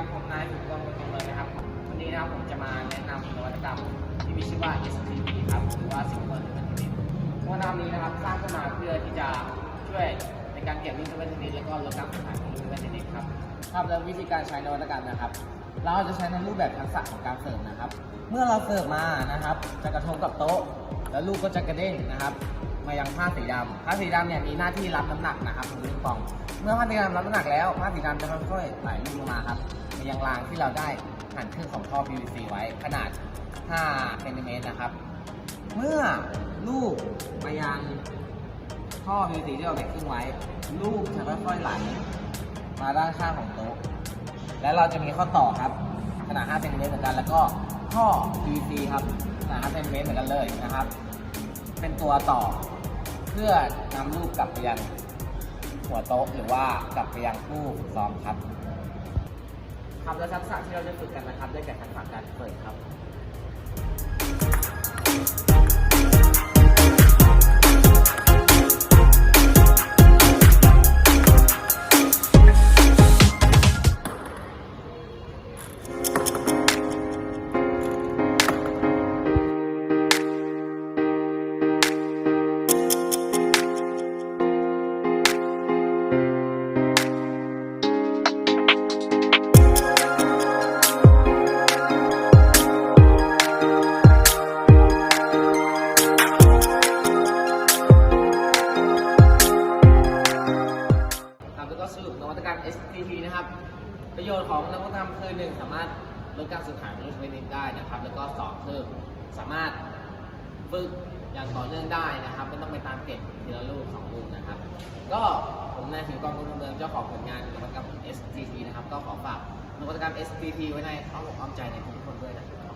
ครับผมนายสุกรบุญคงเลยนะครับ วันนี้นะครับผมจะมาแนะนำนวัตกรรมที่มีชื่อว่า STP ครับหรือว่า Silver l i m i t e d ตัวนามนี้นะครับสร้างขึ้นมาเพื่อที่จะช่วยในการเก็บวิตามินชนิดแล้วก็ลดการสูญหายของวิตามินชนิดครับครับและวิธีการใช้นวัตกรรมนะครับ เราจะใช้ในรูปแบบทักษะของการเสิร์ฟนะครับ เมื่อเราเสิร์ฟมานะครับ จะกระทบกับโต๊ะ แล้วลูกก็จะกระเด้งนะครับ มายังผ้าสีดำผ้าสีดำเนี่ยมีหน้าที่รับน้ำหนักนะครับของลูกปอง เมื่อผ้าสีดำรับน้ำหนักแล้วผ้าสีดำจะค่อยๆไหลลงมาครับมายังรางที่เราได้หั่นครึ่งของท่อ PVC ไว้ขนาด5เซนติเมตรนะครับ เมื่อลูกไปยังท่อ PVC ที่เราแบ่งครึ่งไว้ ลูกจะค่อยๆไหลมาด้านข้างของโต๊ะ และเราจะมีข้อต่อครับ ขนาด5เซนติเมตรเหมือนกัน แล้วก็ท่อ PVC ครับขนาด5เซนติเมตรเหมือนกันเลยนะครับ เป็นตัวต่อ เพื่อนำลูกกลับไปยังหัวโต๊ะหรือว่ากลับไปยังผู้ฝึกซ้อมครับ ครับและทักษะที่เราจะฝึกกันนะครับได้แก่ทักษะการเปิดครับ แล้วก็สรุปนวัตกรรม STP นะครับ ประโยชน์ของนวัตกรรมคือหนึ่งสามารถลดการสูญหายของลูกเทนนิสได้นะครับ แล้วก็สองคือสามารถฝึกอย่างต่อเนื่องได้นะครับไม่ต้องไปตามเก็บทีละลูกสองลูกนะครับ ก็ผมนายถือกองพลเมืองเจ้าของผลงานนวัตกรรม STP นะครับ ก็ขอฝากนวัตกรรม STP ไว้ในอ้อมอกอ้อมใจในทุกคนด้วยนะครับ